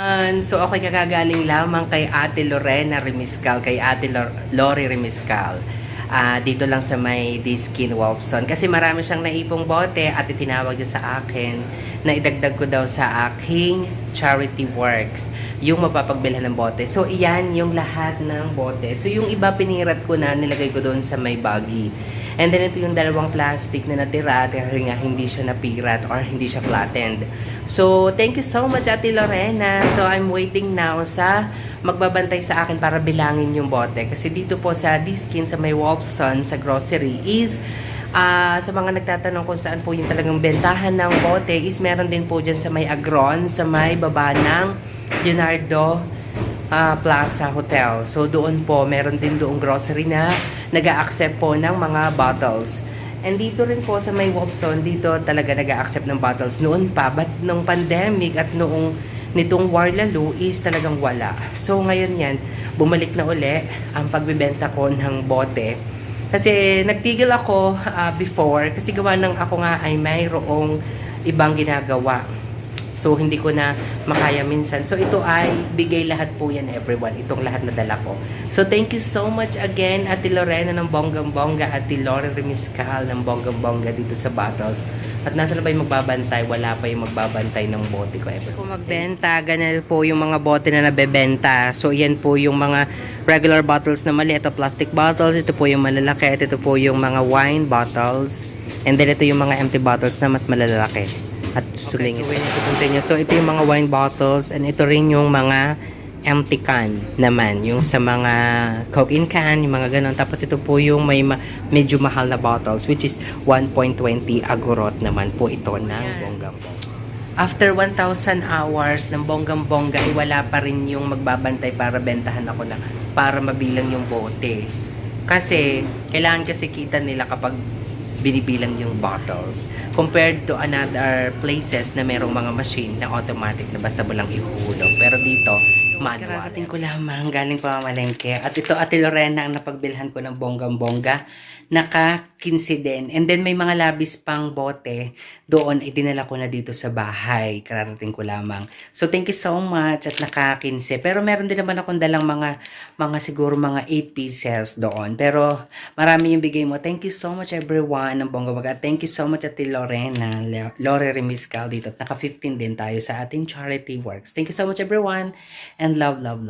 And so ako kakagaling lamang kay Ate Lorena Remiscal, kay Ate Lor- Lori Remiscal. Ah, dito lang sa may Diskin Wolfson. Kasi marami siyang naipong bote at itinawag niya sa akin na idagdag ko daw sa aking charity works yung mapapagbilhan ng bote. So, iyan yung lahat ng bote. So, yung iba pinirat ko na, nilagay ko doon sa may baggy. And then, ito yung dalawang plastic na natira dahil nga hindi siya napirat or hindi siya flattened. So, thank you so much, Ate Lorena. So, I'm waiting now sa magbabantay sa akin para bilangin yung bote. Kasi dito po sa Diskin, sa may Wolfson, sa grocery, is Ah, sa mga nagtatanong kung saan po yung talagang bentahan ng bote is meron din po dyan sa may Agron, sa may baba ng Leonardo ah, Plaza Hotel. So doon po, meron din doong grocery na nag accept po ng mga bottles. And dito rin po sa may Wolfson, dito talaga nag accept ng bottles noon pa. But nung pandemic at noong nitong war lalo is talagang wala. So ngayon yan, bumalik na uli ang pagbibenta ko ng bote. Kasi nagtigil ako ah, before kasi gawa ng ako nga ay mayroong ibang ginagawa. So hindi ko na makaya minsan. So ito ay bigay lahat po yan everyone. Itong lahat na dala ko. So thank you so much again Ate Lorena ng Bonggang Bongga Ate Lore Remiscal ng Bonggang Bongga dito sa Battles. At nasa na ba yung magbabantay? Wala pa yung magbabantay ng bote ko ever. Kung magbenta, ganyan po yung mga bote na nabebenta. So yan po yung mga regular bottles na maliit, ito plastic bottles, ito po yung malalaki, ito po yung mga wine bottles, and then ito yung mga empty bottles na mas malalaki. At sulingin. Okay, so, continue. so ito yung mga wine bottles, and ito rin yung mga empty can naman, yung sa mga Coke in can, yung mga ganun. Tapos ito po yung may ma- medyo mahal na bottles, which is 1.20 agorot naman po ito ng bonggang After 1,000 hours ng bonggang-bongga, ay wala pa rin yung magbabantay para bentahan ako na para mabilang yung bote. Kasi, kailangan kasi kita nila kapag binibilang yung bottles. Compared to another places na merong mga machine na automatic na basta mo lang ihuhulog. Pero dito, manual. Kararating ko lamang galing pamamalengke. At ito, Ate Lorena, ang napagbilhan ko ng bonggang-bongga. Naka 15 din. And then may mga labis pang bote. Doon, ay dinala ko na dito sa bahay. Kararating ko lamang. So, thank you so much at naka 15. Pero meron din naman akong dalang mga, mga siguro mga 8 pieces doon. Pero marami yung bigay mo. Thank you so much everyone ng Bongga Bongga. Thank you so much Ate Lorena, Lore Remiscal dito. Naka 15 din tayo sa ating charity works. Thank you so much everyone and love, love, love.